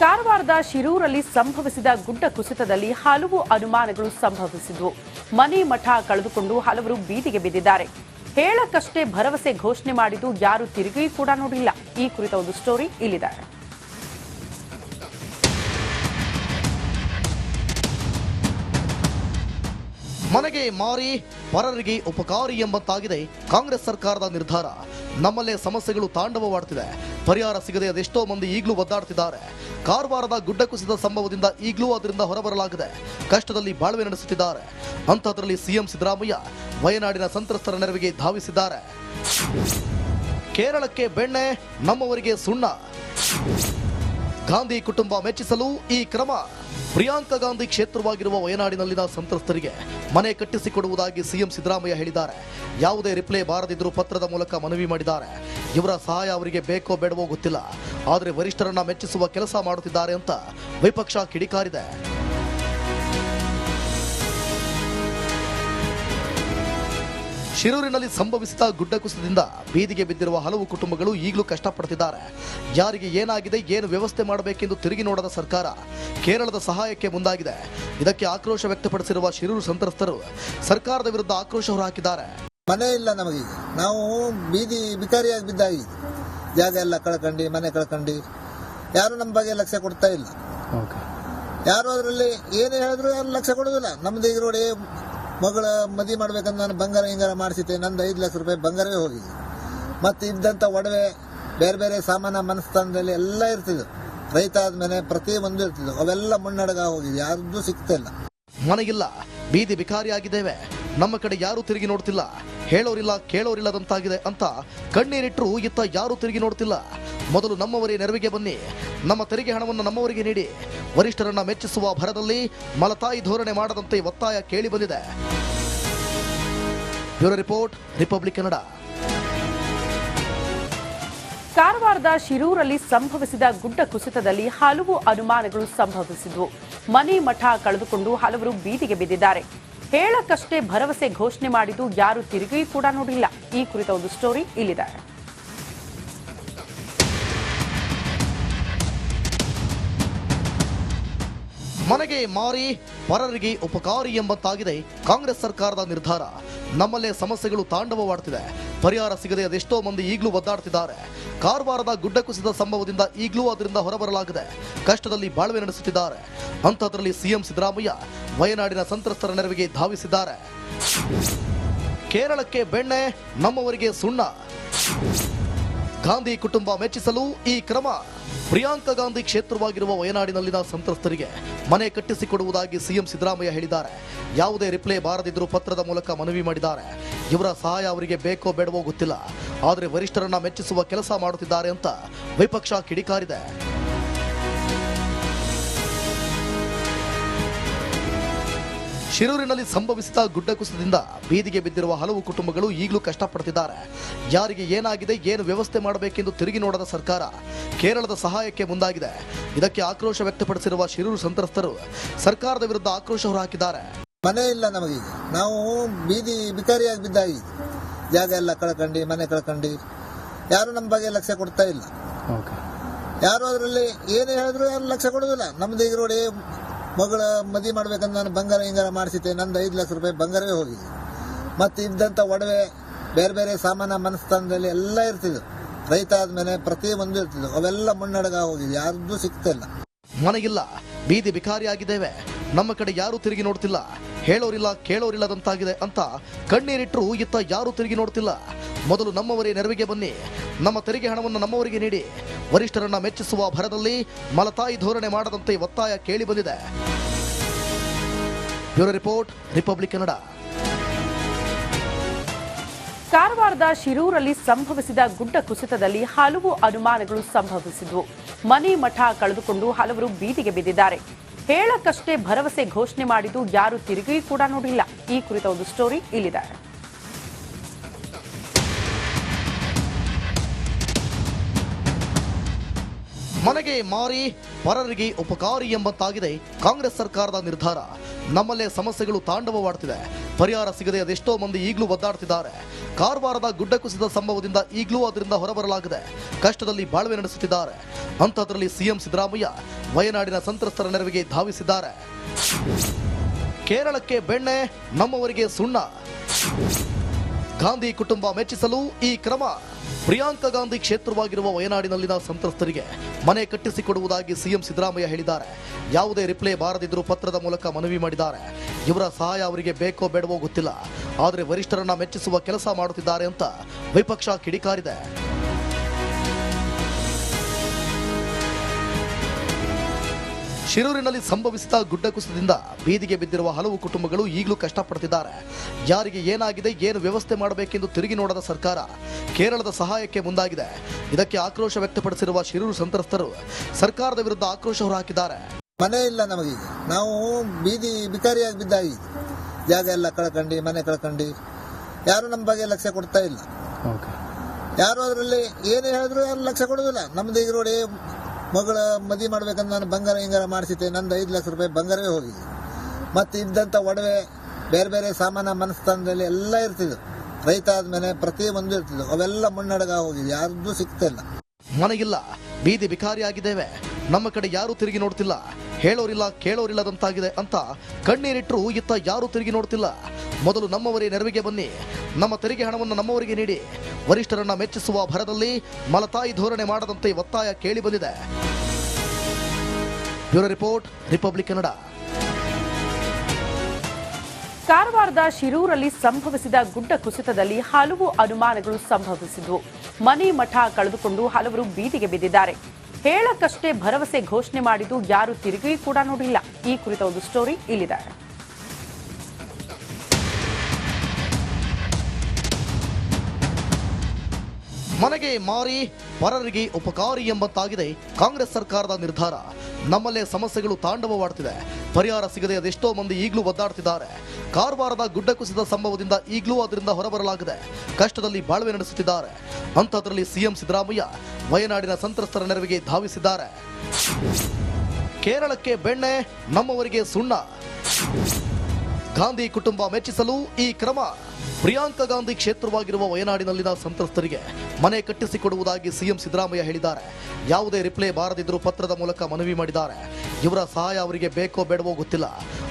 ಕಾರವಾರದ ಶಿರೂರಲ್ಲಿ ಸಂಭವಿಸಿದ ಗುಡ್ಡ ಕುಸಿತದಲ್ಲಿ ಹಲವು ಅನುಮಾನಗಳು ಸಂಭವಿಸಿದ್ವು. ಮನೆ ಮಠ ಕಳೆದುಕೊಂಡು ಹಲವರು ಬೀದಿಗೆ ಬಿದ್ದಿದ್ದಾರೆ. ಹೇಳಕ್ಕಷ್ಟೇ ಭರವಸೆ ಘೋಷಣೆ ಮಾಡಿದ್ದು ಯಾರು ತಿರುಗಿ ಕೂಡ ನೋಡಿಲ್ಲ. ಈ ಕುರಿತ ಒಂದು ಸ್ಟೋರಿ ಇಲ್ಲಿದೆ. ಮನೆಗೆ ಮಾರಿ, ಪರರಿಗೆ ಉಪಕಾರಿ ಎಂಬಂತಾಗಿದೆ ಕಾಂಗ್ರೆಸ್ ಸರ್ಕಾರದ ನಿರ್ಧಾರ. ನಮ್ಮಲ್ಲೇ ಸಮಸ್ಯೆಗಳು ತಾಂಡವವಾಡ್ತಿದೆ. ಪರಿಹಾರ ಸಿಗದೆ ಅದೆಷ್ಟೋ ಮಂದಿ ಈಗಲೂ ಒದ್ದಾಡ್ತಿದ್ದಾರೆ. ಕಾರವಾರದ ಗುಡ್ಡ ಕುಸಿದ ಸಂಭವದಿಂದ ಈಗಲೂ ಅದರಿಂದ ಹೊರಬರಲಾಗಿದೆ. ಕಷ್ಟದಲ್ಲಿ ಬಾಳ್ವೆ ನಡೆಸುತ್ತಿದ್ದಾರೆ. ಅಂಥದ್ರಲ್ಲಿ ಸಿಎಂ ಸಿದ್ದರಾಮಯ್ಯ ವಯನಾಡಿನ ಸಂತ್ರಸ್ತರ ನೆರವಿಗೆ ಧಾವಿಸಿದ್ದಾರೆ. ಕೇರಳಕ್ಕೆ ಬೆಣ್ಣೆ, ನಮ್ಮವರಿಗೆ ಸುಣ್ಣ. ಗಾಂಧಿ ಕುಟುಂಬ ಮೆಚ್ಚಿಸಲು ಈ ಕ್ರಮ. ಪ್ರಿಯಾಂಕಾ ಗಾಂಧಿ ಕ್ಷೇತ್ರವಾಗಿರುವ ವಯನಾಡಿನಲ್ಲಿನ ಸಂತ್ರಸ್ತರಿಗೆ ಮನೆ ಕಟ್ಟಿಸಿಕೊಡುವುದಾಗಿ ಸಿಎಂ ಸಿದ್ದರಾಮಯ್ಯ ಹೇಳಿದ್ದಾರೆ. ಯಾವುದೇ ರಿಪ್ಲೈ ಬಾರದಿದ್ದರೂ ಪತ್ರದ ಮೂಲಕ ಮನವಿ ಮಾಡಿದ್ದಾರೆ. ಇವರ ಸಹಾಯ ಅವರಿಗೆ ಬೇಕೋ ಬೇಡವೋ ಗೊತ್ತಿಲ್ಲ. ಆದರೆ ವರಿಷ್ಠರನ್ನ ಮೆಚ್ಚಿಸುವ ಕೆಲಸ ಮಾಡುತ್ತಿದ್ದಾರೆ ಅಂತ ವಿಪಕ್ಷ ಕಿಡಿಕಾರಿದೆ. ಶಿರೂರಿನಲ್ಲಿ ಸಂಭವಿಸಿದ ಗುಡ್ಡ ಕುಸಿತದಿಂದ ಬೀದಿಗೆ ಬಿದ್ದಿರುವ ಹಲವು ಕುಟುಂಬಗಳು ಈಗಲೂ ಕಷ್ಟಪಡುತ್ತಿದ್ದಾರೆ ಯಾರಿಗೆ ಏನಾಗಿದೆ ಏನು ವ್ಯವಸ್ಥೆ ಮಾಡಬೇಕೆಂದು ತಿರುಗಿ ನೋಡದ ಸರ್ಕಾರ ಕೇರಳದ ಸಹಾಯಕ್ಕೆ ಮುಂದಾಗಿದೆ. ಇದಕ್ಕೆ ಆಕ್ರೋಶ ವ್ಯಕ್ತಪಡಿಸಿರುವ ಶಿರೂರು ಸಂತ್ರಸ್ತರು ಸರ್ಕಾರದ ವಿರುದ್ಧ ಆಕ್ರೋಶ ಹೊರಹಾಕಿದ್ದಾರೆ. ಮನೆ ಇಲ್ಲ ನಮಗೆ. ನಾವು ಬೀದಿ ಬಿಕಾರಿಯಾಗಿ ಬಿದ್ದಾಗಿ. ಜಾಗ ಎಲ್ಲ ಕಳ್ಕಂಡು ಮನೆ ಕಳ್ಕಂಡು. ಯಾರು ನಮ್ಮ ಬಗ್ಗೆ ಲಕ್ಷ್ಯ ಕೊಡ್ತಾ ಇಲ್ಲ. ಯಾರು ಅದರಲ್ಲಿ ಏನು ಹೇಳಿದ್ರು ಯಾರು ಲಕ್ಷ್ಯ ಕೊಡೋದಿಲ್ಲ ನಮ್ದು ಈಗ ನೋಡಿ ಮಗಳ ಮದಿ ಮಾಡ್ಬೇಕಂತ ನಾನು ಬಂಗಾರ ಹಿಂಗಾರ ಮಾಡಿಸಿದ್ದೆ. ನಂದು ಐದು ಲಕ್ಷ ರೂಪಾಯಿ ಬಂಗಾರವೇ ಹೋಗಿದೆ ಮತ್ತೆ ಇದ್ದಂಥ ಒಡವೆ, ಬೇರೆ ಬೇರೆ ಸಾಮಾನ ಮನಸ್ಥಾನದಲ್ಲಿ ಎಲ್ಲ ಇರ್ತಿದ್ವು. ರೈತ ಆದ್ಮೇಲೆ ಪ್ರತಿ ಒಂದು ಇರ್ತಿದ್ವು. ಅವೆಲ್ಲ ಮುನ್ನಡಗ ಹೋಗಿದೆ ಯಾರ್ದು ಸಿಗ್ತಾ ಇಲ್ಲ. ಮನೆಗಿಲ್ಲ. ಬೀದಿ ಬಿಕಾರಿಯಾಗಿದ್ದೇವೆ ನಮ್ಮ ಕಡೆ ಯಾರೂ ತಿರುಗಿ ನೋಡ್ತಿಲ್ಲ. ಹೇಳೋರಿಲ್ಲ, ಕೇಳೋರಿಲ್ಲದಂತಾಗಿದೆ ಅಂತ ಕಣ್ಣೀರಿಟ್ಟರು ಇತ್ತ ಯಾರೂ ತಿರುಗಿ ನೋಡ್ತಿಲ್ಲ. ಮೊದಲು ನಮ್ಮವರೇ ನೆರವಿಗೆ ಬನ್ನಿ. ನಮ್ಮ ತೆರಿಗೆ ಹಣವನ್ನು ನಮ್ಮವರಿಗೆ ನೀಡಿ. ವರಿಷ್ಠರನ್ನ ಮೆಚ್ಚಿಸುವ ಭರದಲ್ಲಿ ಮಲತಾಯಿ ಧೋರಣೆ ಮಾಡದಂತೆ ಒತ್ತಾಯ ಕೇಳಿ ಬಂದಿದೆ. Bureau report, republic Kannada. ಕಾರವಾರದ ಶಿರೂರಲ್ಲಿ ಸಂಭವಿಸಿದ ಗುಡ್ಡ ಕುಸಿತದಲ್ಲಿ ಹಲವು ಅನುಮಾನಗಳು ಸಂಭವಿಸಿದ್ವು. ಮನೆ ಮಠ ಕಳೆದುಕೊಂಡು ಹಲವರು ಬೀದಿಗೆ ಬಿದ್ದಿದ್ದಾರೆ. ಹೇಳಕ್ಕಷ್ಟೇ ಭರವಸೆ ಘೋಷಣೆ ಮಾಡಿದ್ದು ಯಾರು ತಿರುಗಿ ಕೂಡ ನೋಡಿಲ್ಲ. ಈ ಕುರಿತ ಒಂದು ಸ್ಟೋರಿ ಇಲ್ಲಿದೆ. ಮನೆಗೆ ಮಾರಿ, ಪರರಿಗೆ ಉಪಕಾರಿ ಎಂಬಂತಾಗಿದೆ ಕಾಂಗ್ರೆಸ್ ಸರ್ಕಾರದ ನಿರ್ಧಾರ. ನಮ್ಮಲ್ಲೇ ಸಮಸ್ಯೆಗಳು ತಾಂಡವವಾಡ್ತಿದೆ. ಪರಿಹಾರ ಸಿಗದೆ ಅದೆಷ್ಟೋ ಮಂದಿ ಈಗಲೂ ಒದ್ದಾಡ್ತಿದ್ದಾರೆ. ಕಾರವಾರದ ಗುಡ್ಡ ಕುಸಿದ ಸಂಭವದಿಂದ ಈಗಲೂ ಅದರಿಂದ ಹೊರಬರಲಾಗಿದೆ. ಕಷ್ಟದಲ್ಲಿ ಬಾಳ್ವೆ ನಡೆಸುತ್ತಿದ್ದಾರೆ. ಅಂಥದ್ರಲ್ಲಿ ಸಿಎಂ ಸಿದ್ದರಾಮಯ್ಯ ವಯನಾಡಿನ ಸಂತ್ರಸ್ತರ ನೆರವಿಗೆ ಧಾವಿಸಿದ್ದಾರೆ. ಕೇರಳಕ್ಕೆ ಬೆಣ್ಣೆ, ನಮ್ಮವರಿಗೆ ಸುಣ್ಣ. ಗಾಂಧಿ ಕುಟುಂಬ ಮೆಚ್ಚಿಸಲು ಈ ಕ್ರಮ. ಪ್ರಿಯಾಂಕಾ ಗಾಂಧಿ ಕ್ಷೇತ್ರವಾಗಿರುವ ವಯನಾಡಿನಲ್ಲಿನ ಸಂತ್ರಸ್ತರಿಗೆ ಮನೆ ಕಟ್ಟಿಸಿಕೊಡುವುದಾಗಿ ಸಿಎಂ ಸಿದ್ದರಾಮಯ್ಯ ಹೇಳಿದ್ದಾರೆ. ಯಾವುದೇ ರಿಪ್ಲೈ ಬಾರದಿದ್ದರೂ ಪತ್ರದ ಮೂಲಕ ಮನವಿ ಮಾಡಿದ್ದಾರೆ. ಇವರ ಸಹಾಯ ಅವರಿಗೆ ಬೇಕೋ ಬೇಡವೋ ಗೊತ್ತಿಲ್ಲ. ಆದರೆ ವರಿಷ್ಠರನ್ನ ಮೆಚ್ಚಿಸುವ ಕೆಲಸ ಮಾಡುತ್ತಿದ್ದಾರೆ ಅಂತ ವಿಪಕ್ಷ ಕಿಡಿಕಾರಿದೆ. ಶಿರೂರಿನಲ್ಲಿ ಸಂಭವಿಸಿದ ಗುಡ್ಡ ಕುಸಿತದಿಂದ ಬೀದಿಗೆ ಬಿದ್ದಿರುವ ಹಲವು ಕುಟುಂಬಗಳು ಈಗಲೂ ಕಷ್ಟಪಡುತ್ತಿದ್ದಾರೆ ಯಾರಿಗೆ ಏನಾಗಿದೆ ಏನು ವ್ಯವಸ್ಥೆ ಮಾಡಬೇಕೆಂದು ತಿರುಗಿ ನೋಡದ ಸರ್ಕಾರ ಕೇರಳದ ಸಹಾಯಕ್ಕೆ ಮುಂದಾಗಿದೆ. ಇದಕ್ಕೆ ಆಕ್ರೋಶ ವ್ಯಕ್ತಪಡಿಸಿರುವ ಶಿರೂರು ಸಂತ್ರಸ್ತರು ಸರ್ಕಾರದ ವಿರುದ್ಧ ಆಕ್ರೋಶ ಹೊರಹಾಕಿದ್ದಾರೆ. ಮನೆ ಇಲ್ಲ ನಮಗೆ ನಾವು ಬೀದಿ ಬಿಕಾರಿಯಾಗಿ ಬಿದ್ದಾಗಿ. ಜಾಗ ಎಲ್ಲ ಕಳ್ಕಂಡು ಮನೆ ಕಳ್ಕಂಡು. ಯಾರು ನಮ್ಮ ಬಗ್ಗೆ ಲಕ್ಷ್ಯ ಕೊಡ್ತಾ ಇಲ್ಲ. ಯಾರು ಅದರಲ್ಲಿ ಏನು ಹೇಳಿದ್ರು ಯಾರು ಲಕ್ಷ್ಯ ಕೊಡೋದಿಲ್ಲ ನಮ್ದು ಈಗ ನೋಡಿ ಮಗಳ ಮದಿ ಮಾಡ್ಬೇಕಂತ ನಾನು ಬಂಗಾರ ಹಿಂಗಾರ ಮಾಡಿಸಿದ್ದೆ, ನಂದು ಐದು ಲಕ್ಷ ರೂಪಾಯಿ ಬಂಗಾರವೇ ಹೋಗಿದೆ. ಮತ್ತೆ ಇದ್ದಂಥ ಒಡವೆ, ಬೇರೆ ಬೇರೆ ಸಾಮಾನ ಮನಸ್ಥಾನದಲ್ಲಿ ಎಲ್ಲ ಇರ್ತಿದ್ವು. ರೈತ ಆದ್ಮೇಲೆ ಪ್ರತಿ ಒಂದು ಇರ್ತಿದ್ವು. ಅವೆಲ್ಲ ಮುನ್ನಡಗ ಹೋಗಿದೆ. ಯಾರ್ದು ಸಿಗ್ತಾ ಇಲ್ಲ. ಮನೆಗಿಲ್ಲ, ಬೀದಿ ಬಿಕಾರಿಯಾಗಿದ್ದೇವೆ ನಮ್ಮ ಕಡೆ ಯಾರೂ ತಿರುಗಿ ನೋಡ್ತಿಲ್ಲ. ಹೇಳೋರಿಲ್ಲ, ಕೇಳೋರಿಲ್ಲದಂತಾಗಿದೆ ಅಂತ ಕಣ್ಣೀರಿಟ್ಟರು ಇತ್ತ ಯಾರೂ ತಿರುಗಿ ನೋಡ್ತಿಲ್ಲ. ಮೊದಲು ನಮ್ಮವರೇ ನೆರವಿಗೆ ಬನ್ನಿ. ನಮ್ಮ ತೆರಿಗೆ ಹಣವನ್ನು ನಮ್ಮವರಿಗೆ ನೀಡಿ. ವರಿಷ್ಠರನ್ನ ಮೆಚ್ಚಿಸುವ ಭರದಲ್ಲಿ ಮಲತಾಯಿ ಧೋರಣೆ ಮಾಡದಂತೆ ಒತ್ತಾಯ ಕೇಳಿ ಬಂದಿದೆ. Bureau report, republic Kannada. ಕಾರವಾರದ ಶಿರೂರಲ್ಲಿ ಸಂಭವಿಸಿದ ಗುಡ್ಡ ಕುಸಿತದಲ್ಲಿ ಹಲವು ಅನುಮಾನಗಳು ಸಂಭವಿಸಿದ್ವು. ಮನೆ ಮಠ ಕಳೆದುಕೊಂಡು ಹಲವರು ಬೀದಿಗೆ ಬಿದ್ದಿದ್ದಾರೆ. ಹೇಳಕ್ಕಷ್ಟೇ ಭರವಸೆ ಘೋಷಣೆ ಮಾಡಿದ್ದು ಯಾರು ತಿರುಗಿ ಕೂಡ ನೋಡಿಲ್ಲ. ಈ ಕುರಿತ ಒಂದು ಸ್ಟೋರಿ ಇಲ್ಲಿದೆ. ಮನೆಗೆ ಮಾರಿ ಪರರಿಗೆ ಉಪಕಾರಿ ಎಂಬಂತಾಗಿದೆ ಕಾಂಗ್ರೆಸ್ ಸರ್ಕಾರದ ನಿರ್ಧಾರ. ನಮ್ಮಲ್ಲೇ ಸಮಸ್ಯೆಗಳು ತಾಂಡವವಾಡ್ತಿದೆ. ಪರಿಹಾರ ಸಿಗದೆ ಅದೆಷ್ಟೋ ಮಂದಿ ಈಗಲೂ ಒದ್ದಾಡ್ತಿದ್ದಾರೆ. ಕಾರವಾರದ ಗುಡ್ಡ ಕುಸಿದ ಸಂಭವದಿಂದ ಈಗಲೂ ಅದರಿಂದ ಹೊರಬರಲಾಗಿದೆ. ಕಷ್ಟದಲ್ಲಿ ಬಾಳ್ವೆ ನಡೆಸುತ್ತಿದ್ದಾರೆ. ಅಂಥದ್ರಲ್ಲಿ ಸಿಎಂ ಸಿದ್ದರಾಮಯ್ಯ ವಯನಾಡಿನ ಸಂತ್ರಸ್ತರ ನೆರವಿಗೆ ಧಾವಿಸಿದ್ದಾರೆ. ಕೇರಳಕ್ಕೆ ಬೆಣ್ಣೆ, ನಮ್ಮವರಿಗೆ ಸುಣ್ಣ. ಗಾಂಧಿ ಕುಟುಂಬ ಮೆಚ್ಚಿಸಲು ಈ ಕ್ರಮ. ಪ್ರಿಯಾಂಕಾ ಗಾಂಧಿ ಕ್ಷೇತ್ರವಾಗಿರುವ ವಯನಾಡಿನಲ್ಲಿನ ಸಂತ್ರಸ್ತರಿಗೆ ಮನೆ ಕಟ್ಟಿಸಿಕೊಡುವುದಾಗಿ ಸಿಎಂ ಸಿದ್ದರಾಮಯ್ಯ ಹೇಳಿದ್ದಾರೆ. ಯಾವುದೇ ರಿಪ್ಲೈ ಬಾರದಿದ್ದರೂ ಪತ್ರದ ಮೂಲಕ ಮನವಿ ಮಾಡಿದ್ದಾರೆ. ಇವರ ಸಹಾಯ ಅವರಿಗೆ ಬೇಕೋ ಬೇಡವೋ ಗೊತ್ತಿಲ್ಲ. ಆದರೆ ವರಿಷ್ಠರನ್ನ ಮೆಚ್ಚಿಸುವ ಕೆಲಸ ಮಾಡುತ್ತಿದ್ದಾರೆ ಅಂತ ವಿಪಕ್ಷ ಕಿಡಿಕಾರಿದೆ. ಶಿರೂರಿನಲ್ಲಿ ಸಂಭವಿಸಿದ ಗುಡ್ಡ ಕುಸಿತದಿಂದ ಬೀದಿಗೆ ಬಿದ್ದಿರುವ ಹಲವು ಕುಟುಂಬಗಳು ಈಗಲೂ ಕಷ್ಟಪಡುತ್ತಿದ್ದಾರೆ ಯಾರಿಗೆ ಏನಾಗಿದೆ ಏನು ವ್ಯವಸ್ಥೆ ಮಾಡಬೇಕೆಂದು ತಿರುಗಿ ನೋಡದ ಸರ್ಕಾರ ಕೇರಳದ ಸಹಾಯಕ್ಕೆ ಮುಂದಾಗಿದೆ. ಇದಕ್ಕೆ ಆಕ್ರೋಶ ವ್ಯಕ್ತಪಡಿಸಿರುವ ಶಿರೂರು ಸಂತ್ರಸ್ತರು ಸರ್ಕಾರದ ವಿರುದ್ಧ ಆಕ್ರೋಶ ಹೊರಹಾಕಿದ್ದಾರೆ. ಮನೆ ಇಲ್ಲ ನಮಗೆ ನಾವು ಬೀದಿ ಬಿಕಾರಿಯಾಗಿ ಬಿದ್ದಾಗಿ ಜಾಗ ಎಲ್ಲ ಕಳ್ಕಂಡು ಮನೆ ಕಳ್ಕಂಡು. ಯಾರು ನಮ್ಮ ಬಗ್ಗೆ ಲಕ್ಷ್ಯ ಕೊಡ್ತಾ ಇಲ್ಲ. ಯಾರು ಅದರಲ್ಲಿ ಏನೇ ಹೇಳಿದ್ರು ಯಾರು ಲಕ್ಷ್ಯ ಕೊಡೋದಿಲ್ಲ ನಮ್ದು ಈಗ ನೋಡಿ ಮಗಳ ಮದಿ ಮಾಡ್ಬೇಕಂದ್ರೆ ನಾನು ಬಂಗಾರ ಹಿಂಗಾರ ಮಾಡಿಸಿದ್ದೆ. ನಂದು ಐದು ಲಕ್ಷ ರೂಪಾಯಿ ಬಂಗಾರವೇ ಹೋಗಿದೆ ಮತ್ತು ಇದ್ದಂಥ ಒಡವೆ, ಬೇರೆ ಬೇರೆ ಸಾಮಾನ ಮನಸ್ಥಾನದಲ್ಲಿ ಎಲ್ಲ ಇರ್ತಿದ್ವು. ರೈತ ಆದ್ಮೇಲೆ ಒಂದು ಇರ್ತಿದ್ವು. ಅವೆಲ್ಲ ಮುನ್ನಡಗ ಹೋಗಿದೆ ಯಾರ್ದು ಸಿಗ್ತಾ ಇಲ್ಲ. ಮನೆಗಿಲ್ಲ. ಬೀದಿ ಬಿಕಾರಿಯಾಗಿದ್ದೇವೆ ನಮ್ಮ ಕಡೆ ಯಾರು ತಿರುಗಿ ನೋಡ್ತಿಲ್ಲ. ಹೇಳೋರಿಲ್ಲ, ಕೇಳೋರಿಲ್ಲದಂತಾಗಿದೆ ಅಂತ ಕಣ್ಣೀರಿಟ್ಟರು ಇತ್ತ ಯಾರು ತಿರುಗಿ ನೋಡ್ತಿಲ್ಲ. ಮೊದಲು ನಮ್ಮವರೇ ನೆರವಿಗೆ ಬನ್ನಿ. ನಮ್ಮ ತೆರಿಗೆ ಹಣವನ್ನು ನಮ್ಮವರಿಗೆ ನೀಡಿ. ವರಿಷ್ಠರನ್ನ ಮೆಚ್ಚಿಸುವ ಭರದಲ್ಲಿ ಮಲತಾಯಿ ಧೋರಣೆ ಮಾಡದಂತೆ ಒತ್ತಾಯ ಕೇಳಿ ಬಂದಿದೆ. Bureau report, republic Kannada. ಕಾರವಾರದ ಶಿರೂರಲ್ಲಿ ಸಂಭವಿಸಿದ ಗುಡ್ಡ ಕುಸಿತದಲ್ಲಿ ಹಲವು ಅನುಮಾನಗಳು ಸಂಭವಿಸಿದ್ವು. ಮನೆ ಮಠ ಕಳೆದುಕೊಂಡು ಹಲವರು ಬೀದಿಗೆ ಬಿದ್ದಿದ್ದಾರೆ. ಹೇಳಕ್ಕಷ್ಟೇ ಭರವಸೆ ಘೋಷಣೆ ಮಾಡಿದ್ದು ಯಾರು ತಿರುಗಿ ಕೂಡ ನೋಡಿಲ್ಲ. ಈ ಕುರಿತ ಒಂದು ಸ್ಟೋರಿ ಇಲ್ಲಿದೆ. ಮನೆಗೆ ಮಾರಿ, ಪರರಿಗೆ ಉಪಕಾರಿ ಎಂಬಂತಾಗಿದೆ ಕಾಂಗ್ರೆಸ್ ಸರ್ಕಾರದ ನಿರ್ಧಾರ. ನಮ್ಮಲ್ಲೇ ಸಮಸ್ಯೆಗಳು ತಾಂಡವವಾಡ್ತಿದೆ. ಪರಿಹಾರ ಸಿಗದೆ ಅದೆಷ್ಟೋ ಮಂದಿ ಈಗಲೂ ಒದ್ದಾಡ್ತಿದ್ದಾರೆ. ಕಾರವಾರದ ಗುಡ್ಡ ಕುಸಿದ ಸಂಭವದಿಂದ ಈಗಲೂ ಅದರಿಂದ ಹೊರಬರಲಾಗಿದೆ. ಕಷ್ಟದಲ್ಲಿ ಬಾಳ್ವೆ ನಡೆಸುತ್ತಿದ್ದಾರೆ. ಅಂಥದ್ರಲ್ಲಿ ಸಿಎಂ ಸಿದ್ದರಾಮಯ್ಯ ವಯನಾಡಿನ ಸಂತ್ರಸ್ತರ ನೆರವಿಗೆ ಧಾವಿಸಿದ್ದಾರೆ. ಕೇರಳಕ್ಕೆ ಬೆಣ್ಣೆ, ನಮ್ಮವರಿಗೆ ಸುಣ್ಣ. ಗಾಂಧಿ ಕುಟುಂಬ ಮೆಚ್ಚಿಸಲು ಈ ಕ್ರಮ. ಪ್ರಿಯಾಂಕಾ ಗಾಂಧಿ ಕ್ಷೇತ್ರವಾಗಿರುವ ವಯನಾಡಿನಲ್ಲಿನ ಸಂತ್ರಸ್ತರಿಗೆ ಮನೆ ಕಟ್ಟಿಸಿಕೊಡುವುದಾಗಿ ಸಿಎಂ ಸಿದ್ದರಾಮಯ್ಯ ಹೇಳಿದ್ದಾರೆ. ಯಾವುದೇ ರಿಪ್ಲೈ ಬಾರದಿದ್ದರೂ ಪತ್ರದ ಮೂಲಕ ಮನವಿ ಮಾಡಿದ್ದಾರೆ. ಇವರ ಸಹಾಯ ಅವರಿಗೆ ಬೇಕೋ ಬೇಡವೋ ಗೊತ್ತಿಲ್ಲ.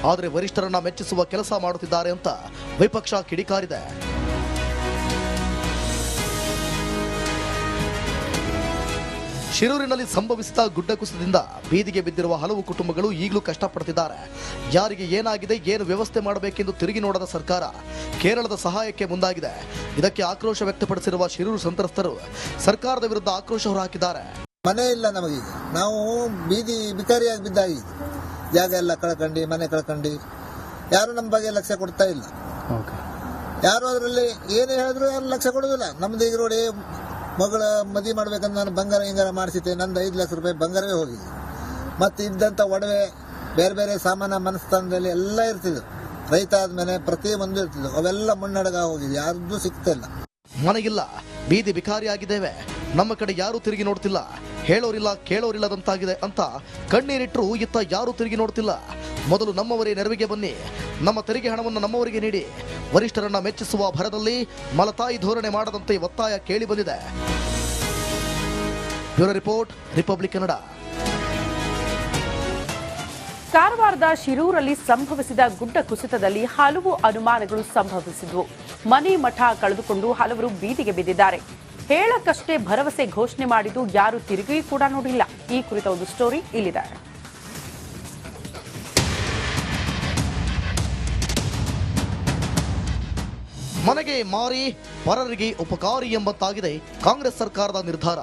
ಆದರೆ ವರಿಷ್ಠರನ್ನ ಮೆಚ್ಚಿಸುವ ಕೆಲಸ ಮಾಡುತ್ತಿದ್ದಾರೆ ಅಂತ ವಿಪಕ್ಷ ಕಿಡಿಕಾರಿದೆ. ಶಿರೂರಿನಲ್ಲಿ ಸಂಭವಿಸಿದ ಗುಡ್ಡ ಕುಸಿತದಿಂದ ಬೀದಿಗೆ ಬಿದ್ದಿರುವ ಹಲವು ಕುಟುಂಬಗಳು ಈಗಲೂ ಕಷ್ಟಪಡುತ್ತಿದ್ದಾರೆ ಯಾರಿಗೆ ಏನಾಗಿದೆ ಏನು ವ್ಯವಸ್ಥೆ ಮಾಡಬೇಕೆಂದು ತಿರುಗಿ ನೋಡದ ಸರ್ಕಾರ ಕೇರಳದ ಸಹಾಯಕ್ಕೆ ಮುಂದಾಗಿದೆ. ಇದಕ್ಕೆ ಆಕ್ರೋಶ ವ್ಯಕ್ತಪಡಿಸಿರುವ ಶಿರೂರು ಸಂತ್ರಸ್ತರು ಸರ್ಕಾರದ ವಿರುದ್ಧ ಆಕ್ರೋಶ ಹೊರಹಾಕಿದ್ದಾರೆ. ಮನೆ ಇಲ್ಲ ನಮಗೆ ನಾವು ಬೀದಿ ಬಿಕಾರಿಯಾಗಿ ಬಿದ್ದಾಗಿ ಜಾಗ ಎಲ್ಲ ಕಳ್ಕಂಡು ಮನೆ ಕಳ್ಕಂಡು. ಯಾರು ನಮ್ಮ ಬಗ್ಗೆ ಲಕ್ಷ್ಯ ಕೊಡ್ತಾ ಇಲ್ಲ. ಯಾರು ಅದರಲ್ಲಿ ಏನು ಹೇಳಿದ್ರು ಯಾರು ಲಕ್ಷ್ಯ ಕೊಡೋದಿಲ್ಲ ನಮ್ದು ಈಗ ನೋಡಿ ಮಗಳ ಮದುವೆ ಮಾಡ್ಬೇಕಂತ ನಾನು ಬಂಗಾರ ಹಿಂಗಾರ ಮಾಡಿಸಿದ್ದೆ. ನಂದು ಐದು ಲಕ್ಷ ರೂಪಾಯಿ ಬಂಗಾರವೇ ಹೋಗಿದೆ. ಮತ್ತು ಇದ್ದಂಥ ಒಡವೆ, ಬೇರೆ ಬೇರೆ ಸಾಮಾನ ಮನಸ್ಥಾನದಲ್ಲಿ ಎಲ್ಲ ಇರ್ತಿದ್ವು. ರೈತ ಆದ್ಮೇಲೆ ಒಂದು ಇರ್ತಿದ್ವು. ಅವೆಲ್ಲ ಮಣ್ಣಡಗ ಹೋಗಿದೆ. ಯಾರ್ದು ಸಿಗ್ತಾ ಇಲ್ಲ. ಮನೆಗಿಲ್ಲ. ಬೀದಿ ಬಿಕಾರಿಯಾಗಿದ್ದೇವೆ ನಮ್ಮ ಕಡೆ ಯಾರು ತಿರುಗಿ ನೋಡ್ತಿಲ್ಲ. ಹೇಳೋರಿಲ್ಲ, ಕೇಳೋರಿಲ್ಲದಂತಾಗಿದೆ ಅಂತ ಕಣ್ಣೀರಿಟ್ಟರು ಇತ್ತ ಯಾರು ತಿರುಗಿ ನೋಡ್ತಿಲ್ಲ. ಮೊದಲು ನಮ್ಮವರೇ ನೆರವಿಗೆ ಬನ್ನಿ. ನಮ್ಮ ತೆರಿಗೆ ಹಣವನ್ನು ನಮ್ಮವರಿಗೆ ನೀಡಿ. ವರಿಷ್ಠರನ್ನ ಮೆಚ್ಚಿಸುವ ಭರದಲ್ಲಿ ಮಲತಾಯಿ ಧೋರಣೆ ಮಾಡದಂತೆ ಒತ್ತಾಯ ಕೇಳಿ ಬಂದಿದೆ. Bureau report, republic Kannada. ಕಾರವಾರದ ಶಿರೂರಲ್ಲಿ ಸಂಭವಿಸಿದ ಗುಡ್ಡ ಕುಸಿತದಲ್ಲಿ ಹಲವು ಅನುಮಾನಗಳು ಸಂಭವಿಸಿದ್ವು. ಮನೆ ಮಠ ಕಳೆದುಕೊಂಡು ಹಲವರು ಬೀದಿಗೆ ಬಿದ್ದಿದ್ದಾರೆ. ಹೇಳಕ್ಕಷ್ಟೇ ಭರವಸೆ ಘೋಷಣೆ ಮಾಡಿದ್ದು ಯಾರು ತಿರುಗಿ ಕೂಡ ನೋಡಿಲ್ಲ. ಈ ಕುರಿತ ಒಂದು ಸ್ಟೋರಿ ಇಲ್ಲಿದೆ. ಮನೆಗೆ ಮಾರಿ ಪರರಿಗೆ ಉಪಕಾರಿ ಎಂಬಂತಾಗಿದೆ ಕಾಂಗ್ರೆಸ್ ಸರ್ಕಾರದ ನಿರ್ಧಾರ.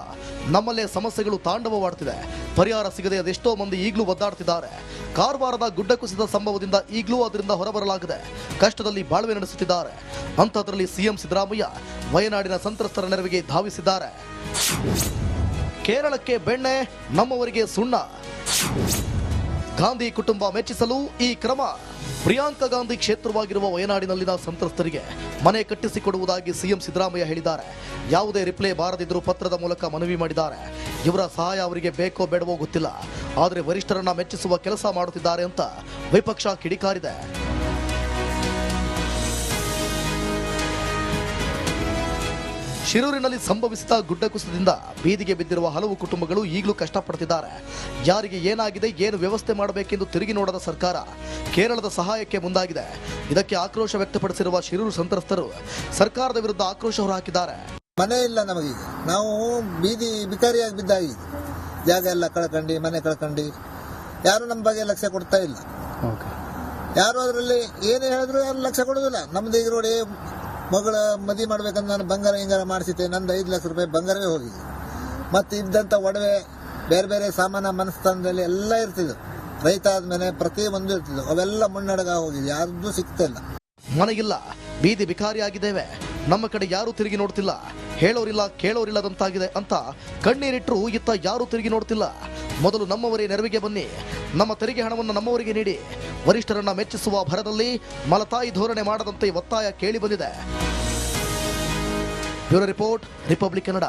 ನಮ್ಮಲ್ಲೇ ಸಮಸ್ಯೆಗಳು ತಾಂಡವವಾಡ್ತಿದೆ. ಪರಿಹಾರ ಸಿಗದೆ ಅದೆಷ್ಟೋ ಮಂದಿ ಈಗಲೂ ಒದ್ದಾಡ್ತಿದ್ದಾರೆ. ಕಾರವಾರದ ಗುಡ್ಡ ಕುಸಿದ ಸಂಭವದಿಂದ ಈಗಲೂ ಅದರಿಂದ ಹೊರಬರಲಾಗಿದೆ. ಕಷ್ಟದಲ್ಲಿ ಬಾಳ್ವೆ ನಡೆಸುತ್ತಿದ್ದಾರೆ. ಅಂಥದ್ರಲ್ಲಿ ಸಿಎಂ ಸಿದ್ದರಾಮಯ್ಯ ವಯನಾಡಿನ ಸಂತ್ರಸ್ತರ ನೆರವಿಗೆ ಧಾವಿಸಿದ್ದಾರೆ. ಕೇರಳಕ್ಕೆ ಬೆಣ್ಣೆ, ನಮ್ಮವರಿಗೆ ಸುಣ್ಣ. ಗಾಂಧಿ ಕುಟುಂಬ ಮೆಚ್ಚಿಸಲು ಈ ಕ್ರಮ. ಪ್ರಿಯಾಂಕಾ ಗಾಂಧಿ ಕ್ಷೇತ್ರವಾಗಿರುವ ವಯನಾಡಿನಲ್ಲಿನ ಸಂತ್ರಸ್ತರಿಗೆ ಮನೆ ಕಟ್ಟಿಸಿಕೊಡುವುದಾಗಿ ಸಿಎಂ ಸಿದ್ದರಾಮಯ್ಯ ಹೇಳಿದ್ದಾರೆ. ಯಾವುದೇ ರಿಪ್ಲೈ ಬಾರದಿದ್ದರೂ ಪತ್ರದ ಮೂಲಕ ಮನವಿ ಮಾಡಿದ್ದಾರೆ. ಇವರ ಸಹಾಯ ಅವರಿಗೆ ಬೇಕೋ ಬೇಡವೋ ಗೊತ್ತಿಲ್ಲ. ಆದರೆ ವರಿಷ್ಠರನ್ನ ಮೆಚ್ಚಿಸುವ ಕೆಲಸ ಮಾಡುತ್ತಿದ್ದಾರೆ ಅಂತ ವಿಪಕ್ಷ ಕಿಡಿಕಾರಿದೆ. ಶಿರೂರಿನಲ್ಲಿ ಸಂಭವಿಸಿದ ಗುಡ್ಡ ಕುಸಿತದಿಂದ ಬೀದಿಗೆ ಬಿದ್ದಿರುವ ಹಲವು ಕುಟುಂಬಗಳು ಈಗಲೂ ಕಷ್ಟಪಡ್ತಿದ್ದಾರೆ. ಯಾರಿಗೆ ಏನಾಗಿದೆ ಏನು ವ್ಯವಸ್ಥೆ ಮಾಡಬೇಕೆಂದು ತಿರುಗಿ ನೋಡದ ಸರ್ಕಾರ ಕೇರಳದ ಸಹಾಯಕ್ಕೆ ಮುಂದಾಗಿದೆ. ಇದಕ್ಕೆ ಆಕ್ರೋಶ ವ್ಯಕ್ತಪಡಿಸಿರುವ ಶಿರೂರು ಸಂತ್ರಸ್ತರು ಸರ್ಕಾರದ ವಿರುದ್ಧ ಆಕ್ರೋಶ ಹೊರಹಾಕಿದ್ದಾರೆ. ಮನೆ ಇಲ್ಲ ನಮಗೆ ನಾವು ಬೀದಿ ಬಿಕಾರಿಯಾಗಿ ಬಿದ್ದಾಗಿದೆ ಜಾಗ ಎಲ್ಲ ಕಳ್ಕಂಡು ಮನೆ ಕಳ್ಕಂಡು. ಯಾರು ನಮ್ಮ ಬಗ್ಗೆ ಲಕ್ಷ್ಯ ಕೊಡ್ತಾ ಇಲ್ಲ. ಯಾರು ಅದರಲ್ಲಿ ಏನು ಹೇಳಿದ್ರು ಯಾರು ಲಕ್ಷ್ಯ ಕೊಡೋದಿಲ್ಲ ನಮ್ದು ಈಗ ನೋಡಿ ಮಗಳ ಮದಿ ಮಾಡ್ಬೇಕಂತ ನಾನು ಬಂಗಾರ ಹಿಂಗಾರ ಮಾಡಿಸಿದ್ದೆ. ನಂದು ಐದು ಲಕ್ಷ ರೂಪಾಯಿ ಬಂಗಾರವೇ ಹೋಗಿದೆ ಮತ್ತು ಇದ್ದಂಥ ಒಡವೆ, ಬೇರೆ ಬೇರೆ ಸಾಮಾನ ಮನಸ್ಥಾನದಲ್ಲಿ ಎಲ್ಲ ಇರ್ತಿದ್ವು. ರೈತ ಆದ್ಮೇಲೆ ಪ್ರತಿ ಒಂದು ಇರ್ತಿದ್ವು. ಅವೆಲ್ಲ ಮುನ್ನಡಗ ಹೋಗಿದೆ ಯಾರ್ದು ಸಿಗ್ತಾ ಇಲ್ಲ. ಮನೆಗಿಲ್ಲ. ಬೀದಿ ಬಿಕಾರಿಯಾಗಿದ್ದೇವೆ ನಮ್ಮ ಕಡೆ ಯಾರು ತಿರುಗಿ ನೋಡ್ತಿಲ್ಲ. ಹೇಳೋರಿಲ್ಲ, ಕೇಳೋರಿಲ್ಲದಂತಾಗಿದೆ ಅಂತ ಕಣ್ಣೀರಿಟ್ಟರು ಇತ್ತ ಯಾರು ತಿರುಗಿ ನೋಡ್ತಿಲ್ಲ. ಮೊದಲು ನಮ್ಮವರೇ ನೆರವಿಗೆ ಬನ್ನಿ. ನಮ್ಮ ತೆರಿಗೆ ಹಣವನ್ನು ನಮ್ಮವರಿಗೆ ನೀಡಿ. ವರಿಷ್ಠರನ್ನ ಮೆಚ್ಚಿಸುವ ಭರದಲ್ಲಿ ಮಲತಾಯಿ ಧೋರಣೆ ಮಾಡದಂತೆ ಒತ್ತಾಯ ಕೇಳಿಬಂದಿದೆ ಬ್ಯೂರೋ ರಿಪೋರ್ಟ್ ರಿಪಬ್ಲಿಕ್ ಕನ್ನಡ.